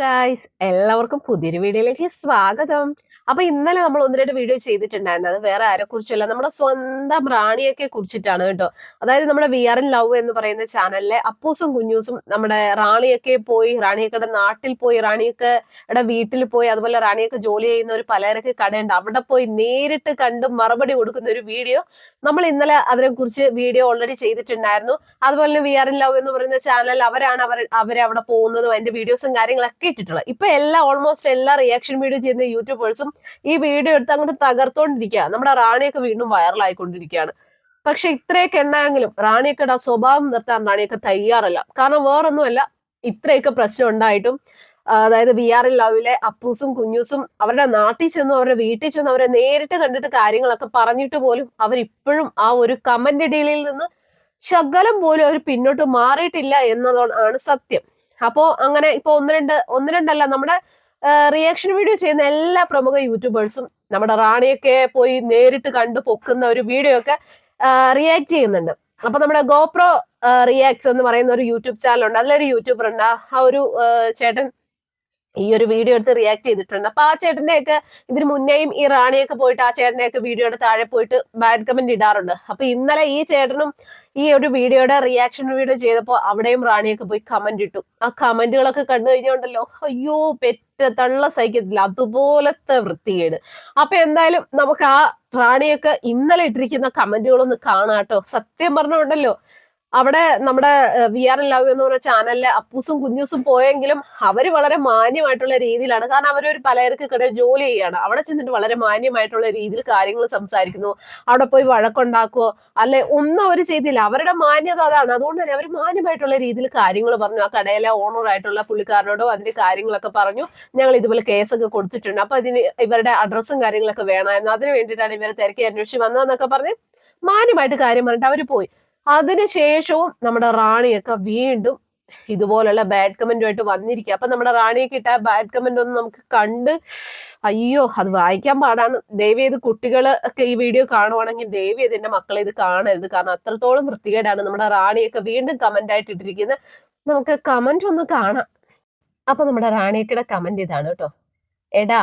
Guys എല്ലാവർക്കും പുതിയൊരു വീഡിയോയിലേക്ക് സ്വാഗതം. അപ്പൊ ഇന്നലെ നമ്മൾ ഒന്ന് രണ്ട് വീഡിയോ ചെയ്തിട്ടുണ്ടായിരുന്നു. അത് വേറെ ആരെ കുറിച്ചല്ല നമ്മുടെ സ്വന്തം റാണിയൊക്കെ കുറിച്ചിട്ടാണ് കേട്ടോ. അതായത് നമ്മുടെ വി ആർ ഇൻ ലവ് എന്ന് പറയുന്ന ചാനലിലെ അപ്പൂസും കുഞ്ഞൂസും നമ്മുടെ റാണിയൊക്കെ പോയി റാണിയൊക്കെ നാട്ടിൽ പോയി റാണിയൊക്കെ വീട്ടിൽ പോയി അതുപോലെ റാണിയൊക്കെ ജോലി ചെയ്യുന്ന ഒരു പലചരക്ക് കടയുണ്ട്. അവിടെ പോയി നേരിട്ട് കണ്ട് മറുപടി കൊടുക്കുന്ന ഒരു വീഡിയോ നമ്മൾ ഇന്നലെ അതിനെ കുറിച്ച് വീഡിയോ ഓൾറെഡി ചെയ്തിട്ടുണ്ടായിരുന്നു. അതുപോലെ തന്നെ വി ആർ ഇൻ ലവ് എന്ന് പറയുന്ന ചാനൽ അവരാണ് അവർ അവരെ അവിടെ പോകുന്നതും അതിന്റെ വീഡിയോസും കാര്യങ്ങളൊക്കെ ഇട്ടിട്ടുള്ളത് ഇപ്പൊ എല്ലാ ഓൾമോസ്റ്റ് എല്ലാ റിയാക്ഷൻ വീഡിയോ ചെയ്യുന്ന യൂട്യൂബേഴ്സും ഈ വീഡിയോ എടുത്ത് അങ്ങോട്ട് തകർത്തോണ്ടിരിക്കുക നമ്മുടെ റാണിയൊക്കെ വീണ്ടും വൈറലായിക്കൊണ്ടിരിക്കുകയാണ് പക്ഷെ ഇത്രയൊക്കെ എണ്ണമെങ്കിലും റാണിയൊക്കെ സ്വഭാവം നിർത്താൻ റാണിയൊക്കെ തയ്യാറല്ല. കാരണം വേറൊന്നുമല്ല ഇത്രയൊക്കെ പ്രശ്നം ഉണ്ടായിട്ടും അതായത് വി ആർ എൽ ലവിലെ അപ്പൂസും കുഞ്ഞൂസും അവരുടെ നാട്ടിൽ ചെന്നും അവരുടെ വീട്ടിൽ ചെന്നും അവരെ നേരിട്ട് കണ്ടിട്ട് കാര്യങ്ങളൊക്കെ പറഞ്ഞിട്ട് പോലും അവരിപ്പോഴും ആ ഒരു കമന്റ് ഇടയിൽ നിന്ന് ശകലം പോലും അവർ പിന്നോട്ട് മാറിയിട്ടില്ല എന്നതാണ് സത്യം. അപ്പോ അങ്ങനെ ഇപ്പൊ ഒന്ന് രണ്ട് ഒന്ന് രണ്ടല്ല നമ്മുടെ റിയാക്ഷൻ വീഡിയോ ചെയ്യുന്ന എല്ലാ പ്രമുഖ യൂട്യൂബേഴ്സും നമ്മുടെ റാണിയൊക്കെ പോയി നേരിട്ട് കണ്ടു പൊക്കുന്ന ഒരു വീഡിയോ ഒക്കെ റിയാക്ട് ചെയ്യുന്നുണ്ട്. അപ്പൊ നമ്മുടെ ഗോപ്രോ റിയാക്ട്സ് എന്ന് പറയുന്ന ഒരു യൂട്യൂബ് ചാനൽ ഉണ്ട്. അതിലൊരു യൂട്യൂബർ ഉണ്ട്. ആ ഒരു ചേട്ടൻ ഈ ഒരു വീഡിയോ എടുത്ത് റിയാക്ട് ചെയ്തിട്ടുണ്ട്. അപ്പൊ ആ ചേട്ടന്റെ ഒക്കെ ഇതിന് മുന്നേയും ഈ റാണിയൊക്കെ പോയിട്ട് ആ ചേട്ടനെ ഒക്കെ വീഡിയോയുടെ താഴെ പോയിട്ട് ബാഡ് കമന്റ് ഇടാറുണ്ട്. അപ്പൊ ഇന്നലെ ഈ ചേട്ടനും ഈ ഒരു വീഡിയോയുടെ റിയാക്ഷൻ വീഡിയോ ചെയ്തപ്പോൾ അവിടെയും റാണിയൊക്കെ പോയി കമന്റ് ഇട്ടു. ആ കമന്റുകളൊക്കെ കണ്ടു കഴിഞ്ഞുണ്ടല്ലോ അയ്യോ പെറ്റ തള്ള സഹിക്കത്തില്ല. അതുപോലത്തെ വൃത്തികേട്. അപ്പൊ എന്തായാലും നമുക്ക് ആ റാണിയൊക്കെ ഇന്നലെ ഇട്ടിരിക്കുന്ന കമന്റുകളൊന്ന് കാണാട്ടോ. സത്യം പറഞ്ഞുണ്ടല്ലോ അവിടെ നമ്മുടെ വി ആർ എൻ ലവ് എന്ന് പറഞ്ഞ ചാനലിലെ അപ്പൂസും കുഞ്ഞൂസും പോയെങ്കിലും അവർ വളരെ മാന്യമായിട്ടുള്ള രീതിയിലാണ്. കാരണം അവരൊരു പലചരക്ക് കടയിൽ ജോലി ചെയ്യാണ് അവിടെ ചെന്നിട്ട് വളരെ മാന്യമായിട്ടുള്ള രീതിയിൽ കാര്യങ്ങൾ സംസാരിക്കുന്നു. അവിടെ പോയി വഴക്കുണ്ടാക്കുവോ? അല്ലെ ഒന്നും അവർ ചെയ്തില്ല. അവരുടെ മാന്യത അതാണ്. അതുകൊണ്ട് തന്നെ അവർ മാന്യമായിട്ടുള്ള രീതിയിൽ കാര്യങ്ങൾ പറഞ്ഞു. ആ കടയിലെ ഓണർ ആയിട്ടുള്ള പുള്ളിക്കാരനോടോ അതിന്റെ കാര്യങ്ങളൊക്കെ പറഞ്ഞു. ഞങ്ങൾ ഇതുപോലെ കേസൊക്കെ കൊടുത്തിട്ടുണ്ട്. അപ്പൊ അതിന് ഇവരുടെ അഡ്രസ്സും കാര്യങ്ങളൊക്കെ വേണമായിരുന്നു. അതിന് വേണ്ടിയിട്ടാണ് ഇവരെ തിരക്കി അന്വേഷിച്ച് വന്നതെന്നൊക്കെ പറഞ്ഞ് മാന്യമായിട്ട് കാര്യം പറഞ്ഞിട്ട് അവർ പോയി. അതിനുശേഷവും നമ്മുടെ റാണിയൊക്കെ വീണ്ടും ഇതുപോലുള്ള ബാഡ് കമന്റുമായിട്ട് വന്നിരിക്കുക അപ്പൊ നമ്മുടെ റാണിയൊക്കെ ഇട്ട ബാഡ് കമന്റ് ഒന്നും നമുക്ക് കണ്ട് അയ്യോ അത് വായിക്കാൻ പാടാണ്. ദയവ് ചെയ്ത് കുട്ടികൾ ഒക്കെ ഈ വീഡിയോ കാണുവാണെങ്കിൽ ദയവ് ചെയ്ത് എന്റെ മക്കളെ ഇത് കാണരുത്. കാരണം അത്രത്തോളം വൃത്തികേടാണ് നമ്മുടെ റാണിയൊക്കെ വീണ്ടും കമന്റ് ആയിട്ട് ഇട്ടിരിക്കുന്നത്. നമുക്ക് കമന്റ് ഒന്ന് കാണാം. അപ്പൊ നമ്മുടെ റാണിയൊക്കെയുടെ കമന്റ് ഇതാണ് കേട്ടോ. എടാ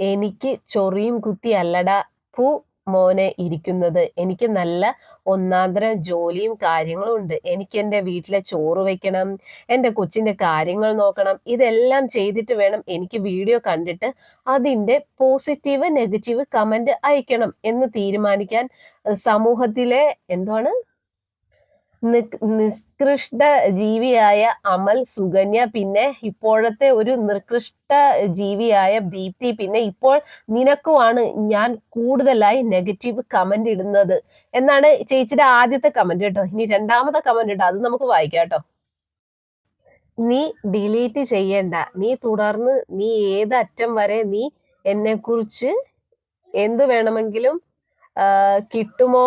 എനിക്ക് ചൊറിയും കുത്തി അല്ലടാ പൂ മോനെ ഇരിക്കുന്നത്. എനിക്ക് നല്ല ഒന്നാന്തര ജോലിയും കാര്യങ്ങളും ഉണ്ട്. എനിക്ക് എന്റെ വീട്ടിലെ ചോറ് വെക്കണം എന്റെ കൊച്ചിന്റെ കാര്യങ്ങൾ നോക്കണം ഇതെല്ലാം ചെയ്തിട്ട് വേണം എനിക്ക് വീഡിയോ കണ്ടിട്ട് അതിന്റെ പോസിറ്റീവ് നെഗറ്റീവ് കമന്റ് അയക്കണം എന്ന് തീരുമാനിക്കാൻ സമൂഹത്തിലെ എന്താണ് നിഷ്കൃഷ്ട ജീവിയായ അമൽ സുകന്യ പിന്നെ ഇപ്പോഴത്തെ ഒരു നികൃഷ്ട ജീവിയായ ദീപ്തി പിന്നെ ഇപ്പോൾ നിനക്കുമാണ് ഞാൻ കൂടുതലായി നെഗറ്റീവ് കമന്റ് ഇടുന്നത്. എന്നാണ് ചേച്ചിയുടെ ആദ്യത്തെ കമന്റ് കേട്ടോ. ഇനി രണ്ടാമത്തെ കമന്റ് ഇട്ടോ. അത് നമുക്ക് വായിക്കാം കേട്ടോ. നീ ഡിലീറ്റ് ചെയ്യണ്ട. നീ തുടർന്ന് നീ ഏത് അറ്റം വരെ നീ എന്നെ കുറിച്ച് എന്ത് വേണമെങ്കിലും കിട്ടുമോ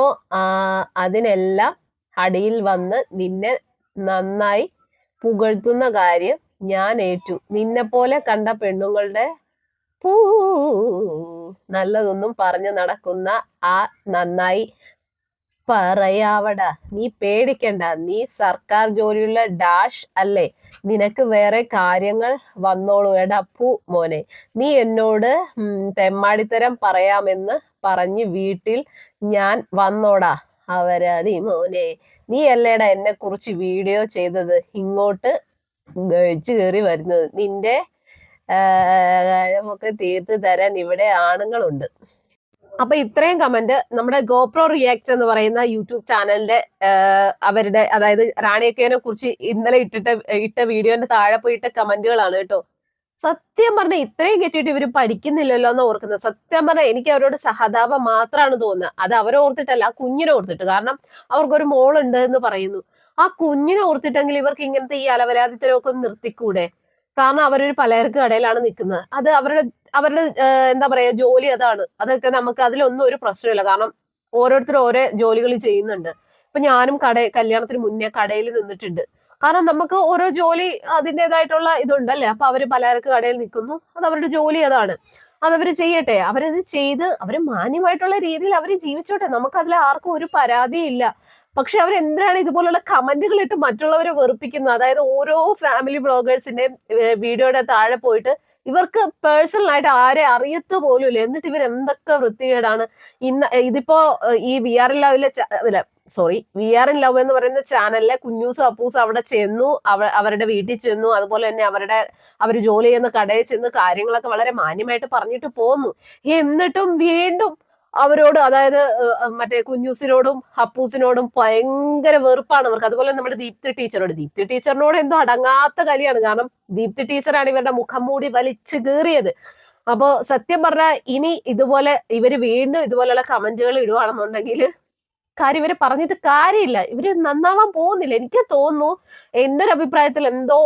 അതിനെല്ലാം അടിയിൽ വന്ന് നിന്നെ നന്നായി പുകഴ്ത്തുന്ന കാര്യം ഞാൻ ഏറ്റു. നിന്നെ പോലെ കണ്ട പെണ്ണുങ്ങളുടെ പൂ. നല്ലതൊന്നും പറഞ്ഞു നടക്കുന്ന ആ നന്നായി പറയാവട. നീ പേടിക്കണ്ട. നീ സർക്കാർ ജോലിയുള്ള ഡാഷ് അല്ലേ? നിനക്ക് വേറെ കാര്യങ്ങൾ വന്നോളൂ. എടാ പൂ മോനെ നീ എന്നോട് തെമ്മാടിത്തരം പറയാമെന്ന് പറഞ്ഞ് വീട്ടിൽ ഞാൻ വന്നോടാ. അവരതി മോനെ നീ അല്ലേടാ എന്നെ കുറിച്ച് വീഡിയോ ചെയ്തത്? ഇങ്ങോട്ട് കഴിച്ചു കയറി വരുന്നത്. നിന്റെ ഒക്കെ തീർത്ത് തരാൻ ഇവിടെ ആണുങ്ങളുണ്ട്. അപ്പൊ ഇത്രയും കമന്റ് നമ്മുടെ ഗോപ്രോ റിയാക്ട് എന്ന് പറയുന്ന യൂട്യൂബ് ചാനലിന്റെ അവരുടെ അതായത് റാണിയക്കേനെ കുറിച്ച് ഇന്നലെ ഇട്ടിട്ട് ഇട്ട വീഡിയോന്റെ താഴെ പോയിട്ട കമന്റുകളാണ് കേട്ടോ. സത്യം പറഞ്ഞ ഇത്രയും കെട്ടിയിട്ട് ഇവർ പഠിക്കുന്നില്ലല്ലോ എന്ന് ഓർക്കുന്നത്. സത്യം പറഞ്ഞാൽ എനിക്ക് അവരോട് സഹതാപം മാത്രമാണ് തോന്നുന്നത്. അത് അവരെ ഓർത്തിട്ടല്ല ആ കുഞ്ഞിനെ ഓർത്തിട്ട്. കാരണം അവർക്കൊരു മോളുണ്ട് എന്ന് പറയുന്നു. ആ കുഞ്ഞിനെ ഓർത്തിട്ടെങ്കിൽ ഇവർക്ക് ഇങ്ങനത്തെ ഈ അലവലാതിത്തരമൊക്കെ ഒന്ന് നിർത്തിക്കൂടെ? കാരണം അവരൊരു പലചരക്ക് കടയിലാണ് നിൽക്കുന്നത്. അത് അവരുടെ അവരുടെ എന്താ പറയാ ജോലി അതാണ്. അതൊക്കെ നമുക്ക് അതിലൊന്നും ഒരു പ്രശ്നമില്ല. കാരണം ഓരോരുത്തരും ഓരോ ജോലികൾ ചെയ്യുന്നുണ്ട്. ഇപ്പൊ ഞാനും കട കല്യാണത്തിന് മുന്നേ കടയിൽ നിന്നിട്ടുണ്ട്. കാരണം നമുക്ക് ഓരോ ജോലി അതിന്റെതായിട്ടുള്ള ഇതുണ്ടല്ലേ? അപ്പൊ അവർ പലചരക്ക് കടയിൽ നിൽക്കുന്നു. അത് അവരുടെ ജോലി അതാണ്. അതവർ ചെയ്യട്ടെ. അവരത് ചെയ്ത് അവർ മാന്യമായിട്ടുള്ള രീതിയിൽ അവർ ജീവിച്ചോട്ടെ. നമുക്ക് അതിൽ ആർക്കും ഒരു പരാതിയില്ല. പക്ഷെ അവർ എന്തിനാണ് ഇതുപോലുള്ള കമന്റുകൾ ഇട്ട് മറ്റുള്ളവരെ വെറുപ്പിക്കുന്നത്? അതായത് ഓരോ ഫാമിലി ബ്ലോഗേഴ്സിന്റെ വീഡിയോയുടെ താഴെ പോയിട്ട് ഇവർക്ക് പേഴ്സണൽ ആയിട്ട് ആരെ അറിയത്ത് പോലുമില്ല. എന്നിട്ട് ഇവർ എന്തൊക്കെ വൃത്തികേടാണ്. ഇന്ന് ഇതിപ്പോ ഈ വി ആർ ലവിലെ അല്ല sorry we are in love എന്ന് പറയുന്ന ചാനലിലെ കുഞ്ഞൂസും അപ്പൂസും അവിടെ ചെന്നു. അവ അവരുടെ വീട്ടിൽ ചെന്നു. അതുപോലെ തന്നെ അവരുടെ അവർ ജോലി ചെയ്യുന്ന കടയിൽ ചെന്ന് കാര്യങ്ങളൊക്കെ വളരെ മാന്യമായിട്ട് പറഞ്ഞിട്ട് പോന്നു. എന്നിട്ടും വീണ്ടും അവരോട് അതായത് മറ്റേ കുഞ്ഞൂസിനോടും ഹപ്പൂസിനോടും ഭയങ്കര വെറുപ്പാണ് അവർക്ക്. അതുപോലെ നമ്മുടെ ദീപ്തി ടീച്ചറോട്. ദീപ്തി ടീച്ചറിനോട് എന്തോ അടങ്ങാത്ത കലിയാണ്. കാരണം ദീപ്തി ടീച്ചറാണ് ഇവരുടെ മുഖം മൂടി വലിച്ചു കീറിയത്. അപ്പോ സത്യം പറഞ്ഞാൽ ഇനി ഇതുപോലെ ഇവർ വീണ്ടും ഇതുപോലെയുള്ള കമന്റുകൾ ഇടുവാണെന്നുണ്ടെങ്കിൽ കാര്യം ഇവർ പറഞ്ഞിട്ട് കാര്യമില്ല. ഇവർ നന്നാവാൻ പോകുന്നില്ല. എനിക്ക് തോന്നുന്നു എന്റെ ഒരു അഭിപ്രായത്തിൽ എന്തോ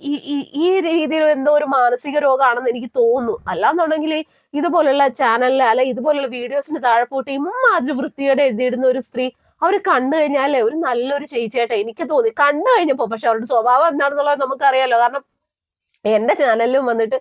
ഈ- ഈ രീതിയിൽ എന്തോ ഒരു മാനസിക രോഗമാണെന്ന് എനിക്ക് തോന്നുന്നു. അല്ലാന്നുണ്ടെങ്കിൽ ഇതുപോലുള്ള ചാനലിൽ അല്ലെ ഇതുപോലുള്ള വീഡിയോസിന് താഴെ പോയിട്ട് ഇമ്മാതിരി വൃത്തിയോടെ എഴുതിയിടുന്ന ഒരു സ്ത്രീ അവർ കണ്ടു കഴിഞ്ഞാലേ ഒരു നല്ലൊരു ചേച്ചിയായിട്ട് എനിക്ക് തോന്നി. കണ്ടു കഴിഞ്ഞപ്പോ പക്ഷെ അവരുടെ സ്വഭാവം എന്താണെന്നുള്ളത് നമുക്കറിയാലോ. കാരണം എന്റെ ചാനലിലും വന്നിട്ട്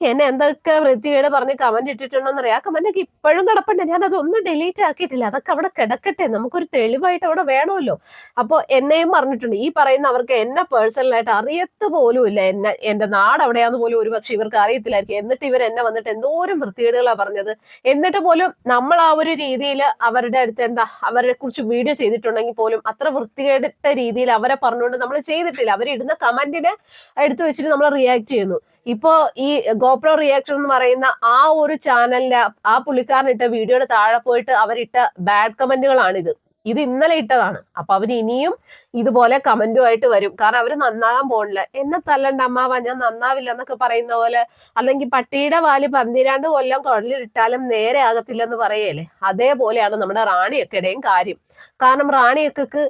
എന്നെ എന്തൊക്കെ വൃത്തികേട് പറഞ്ഞ് കമന്റ് ഇട്ടിട്ടുണ്ടെന്ന് അറിയാം ആ കമന്റ് ഒക്കെ ഇപ്പോഴും കിടപ്പുണ്ട് ഞാൻ അതൊന്നും ഡിലീറ്റ് ആക്കിയിട്ടില്ല. അതൊക്കെ അവിടെ കിടക്കട്ടെ. നമുക്കൊരു തെളിവായിട്ട് അവിടെ വേണമല്ലോ. അപ്പോൾ എന്നെയും പറഞ്ഞിട്ടുണ്ട്. ഈ പറയുന്ന അവർക്ക് എന്നെ പേഴ്സണലായിട്ട് അറിയത്ത് പോലും ഇല്ല. എന്നെ എന്റെ നാട് എവിടെയാന്ന് പോലും ഒരു പക്ഷെ ഇവർക്ക് അറിയത്തില്ലായിരിക്കും. എന്നിട്ട് ഇവർ എന്നെ വന്നിട്ട് എന്തോരം വൃത്തികേടുകളാണ് പറഞ്ഞത്. എന്നിട്ട് പോലും നമ്മൾ ആ ഒരു രീതിയിൽ അവരുടെ അടുത്ത് എന്താ അവരെ കുറിച്ച് വീഡിയോ ചെയ്തിട്ടുണ്ടെങ്കിൽ പോലും അത്ര വൃത്തികേടിട്ട രീതിയിൽ അവരെ പറഞ്ഞുകൊണ്ട് നമ്മൾ ചെയ്തിട്ടില്ല. അവരിടുന്ന കമന്റിനെ എടുത്തു വെച്ചിട്ട് നമ്മൾ റിയാക്ട് ചെയ്യുന്നു. ഇപ്പോ ഈ ഗോപ്രോ റിയാക്ഷൻ എന്ന് പറയുന്ന ആ ഒരു ചാനലിലെ ആ പുള്ളിക്കാരനിട്ട വീഡിയോയുടെ താഴെ പോയിട്ട് അവരിട്ട ബാഡ് കമന്റുകളാണിത് ഇത് ഇന്നലെ ഇട്ടതാണ്. അപ്പൊ അവർ ഇനിയും ഇതുപോലെ കമന്റുമായിട്ട് വരും. കാരണം അവർ നന്നാകാൻ പോണില്ല. എന്നെ തല്ലണ്ട അമ്മാവ ഞാൻ നന്നാവില്ല എന്നൊക്കെ പറയുന്ന പോലെ അല്ലെങ്കിൽ പട്ടിയുടെ വാൽ പന്തിരാണ്ട് കൊല്ലം കുഴലിലിട്ടാലും നേരെ ആകത്തില്ലെന്ന് പറയല്ലേ? അതേപോലെയാണ് നമ്മുടെ റാണിയൊക്കെയുടെയും കാര്യം. കാരണം റാണിയൊക്കെ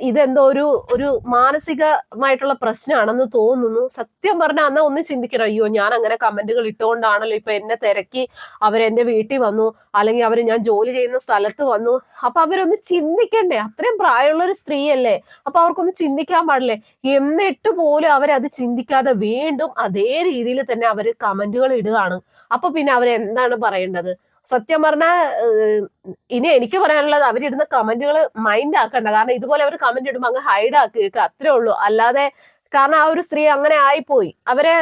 ഇതെന്തോ ഒരു ഒരു മാനസികമായിട്ടുള്ള പ്രശ്നമാണെന്ന് തോന്നുന്നു. സത്യം പറഞ്ഞാൽ അന്ന് ഒന്ന് ചിന്തിക്കണം. അയ്യോ ഞാൻ അങ്ങനെ കമന്റുകൾ ഇട്ടുകൊണ്ടാണല്ലോ ഇപ്പൊ എന്നെ തിരക്കി. അവരെന്റെ വീട്ടിൽ വന്നു. അല്ലെങ്കിൽ അവർ ഞാൻ ജോലി ചെയ്യുന്ന സ്ഥലത്ത് വന്നു. അപ്പൊ അവരൊന്ന് ചിന്തിക്കണ്ടേ. അത്രയും പ്രായമുള്ള ഒരു സ്ത്രീയല്ലേ. അപ്പൊ അവർക്കൊന്ന് ചിന്തിക്കാൻ പാടില്ലേ? എന്നിട്ട് പോലും അവരത് ചിന്തിക്കാതെ വീണ്ടും അതേ രീതിയിൽ തന്നെ അവർ കമന്റുകൾ ഇടുകയാണ്. അപ്പൊ പിന്നെ അവരെന്താണ് പറയേണ്ടത്? സത്യം പറഞ്ഞാൽ ഇനി എനിക്ക് പറയാനുള്ളത് അവരിടുന്ന കമന്റുകൾ മൈൻഡ് ആക്കണ്ട. കാരണം ഇതുപോലെ അവർ കമന്റ് ഇടുമ്പോൾ അങ്ങ് ഹൈഡ് ആക്കുക അത്രേ ഉള്ളൂ. അല്ലാതെ കാരണം ആ ഒരു സ്ത്രീ അങ്ങനെ ആയിപ്പോയി. അവരെ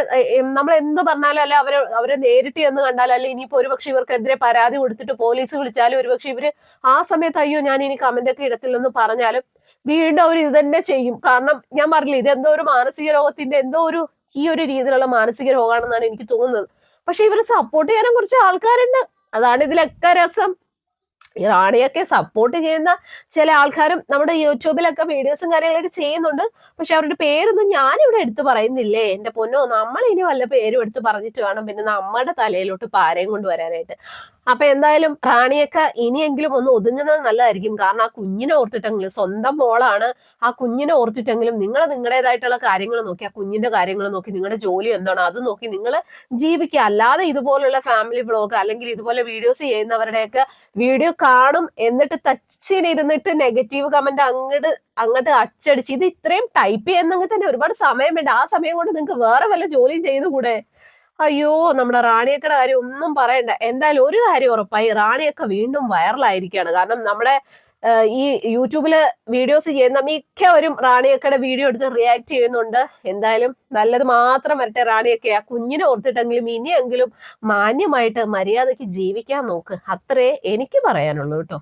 നമ്മൾ എന്ത് പറഞ്ഞാലും അല്ലെ അവരെ അവരെ നേരിട്ട് എന്ന് കണ്ടാലും അല്ലെ ഇനിയിപ്പോ ഒരുപക്ഷെ ഇവർക്കെതിരെ പരാതി കൊടുത്തിട്ട് പോലീസ് വിളിച്ചാലും ഒരുപക്ഷെ ഇവർ ആ സമയത്ത് അയ്യോ ഞാൻ ഇനി കമന്റ് ഒക്കെ ഇടത്തില്ലെന്ന് പറഞ്ഞാലും വീണ്ടും അവർ ഇത് തന്നെ ചെയ്യും. കാരണം ഞാൻ പറഞ്ഞില്ല ഇതെന്തോ ഒരു മാനസിക രോഗത്തിന്റെ എന്തോ ഒരു ഈ ഒരു രീതിയിലുള്ള മാനസിക രോഗമാണെന്നാണ് എനിക്ക് തോന്നുന്നത്. പക്ഷെ ഇവരെ സപ്പോർട്ട് ചെയ്യാനും കുറച്ച് ആൾക്കാരുണ്ട്. അതാണ് ഇതിലൊക്കെ രസം. ഈ റാണിയൊക്കെ സപ്പോർട്ട് ചെയ്യുന്ന ചില ആൾക്കാരും നമ്മുടെ യൂട്യൂബിലൊക്കെ വീഡിയോസും കാര്യങ്ങളൊക്കെ ചെയ്യുന്നുണ്ട്. പക്ഷെ അവരുടെ പേരൊന്നും ഞാനിവിടെ എടുത്തു പറയുന്നില്ലേ? എന്റെ പൊന്നോ നമ്മൾ ഇനി വല്ല പേരും എടുത്ത് പറഞ്ഞിട്ട് വേണം പിന്നെ നമ്മുടെ തലയിലോട്ട് പാരയും കൊണ്ടുവരാനായിട്ട് അപ്പൊ എന്തായാലും റാണിയൊക്കെ ഇനിയെങ്കിലും ഒന്ന് ഒതുങ്ങുന്നത് നല്ലതായിരിക്കും. കാരണം ആ കുഞ്ഞിനെ ഓർത്തിട്ടെങ്കിലും സ്വന്തം മോളാണ് ആ കുഞ്ഞിനെ ഓർത്തിട്ടെങ്കിലും നിങ്ങൾ നിങ്ങളുടേതായിട്ടുള്ള കാര്യങ്ങൾ നോക്കി ആ കുഞ്ഞിന്റെ കാര്യങ്ങൾ നോക്കി നിങ്ങളുടെ ജോലി എന്താണോ അത് നോക്കി നിങ്ങൾ ജീവിക്കുക. അല്ലാതെ ഇതുപോലുള്ള ഫാമിലി ബ്ലോഗ് അല്ലെങ്കിൽ ഇതുപോലെ വീഡിയോസ് ചെയ്യുന്നവരുടെയൊക്കെ വീഡിയോ കാണും എന്നിട്ട് തച്ചിനിരുന്നിട്ട് നെഗറ്റീവ് കമന്റ് അങ്ങോട്ട് അങ്ങോട്ട് അച്ചടിച്ച് ഇത് ഇത്രയും ടൈപ്പ് ചെയ്യുന്നെങ്കിൽ തന്നെ ഒരുപാട് സമയം വേണ്ട ആ സമയം കൊണ്ട് നിങ്ങൾക്ക് വേറെ വല്ല ജോലിയും ചെയ്തുകൂടെ? അയ്യോ നമ്മുടെ റാണിയക്കയുടെ കാര്യം ഒന്നും പറയണ്ട. എന്തായാലും ഒരു കാര്യം ഉറപ്പായി റാണിയൊക്കെ വീണ്ടും വൈറലായിരിക്കുകയാണ് കാരണം നമ്മുടെ ഈ യൂട്യൂബിൽ വീഡിയോസ് ചെയ്യുന്ന മിക്കവരും റാണിയക്കയുടെ വീഡിയോ എടുത്ത് റിയാക്ട് ചെയ്യുന്നുണ്ട്. എന്തായാലും നല്ലത് മാത്രം വരട്ടെ റാണിയൊക്കെ. ആ കുഞ്ഞിനെ ഓർത്തിട്ടെങ്കിലും ഇനിയെങ്കിലും മാന്യമായിട്ട് മര്യാദയ്ക്ക് ജീവിക്കാൻ നോക്ക്. അത്രേ എനിക്ക് പറയാനുള്ളൂ കേട്ടോ.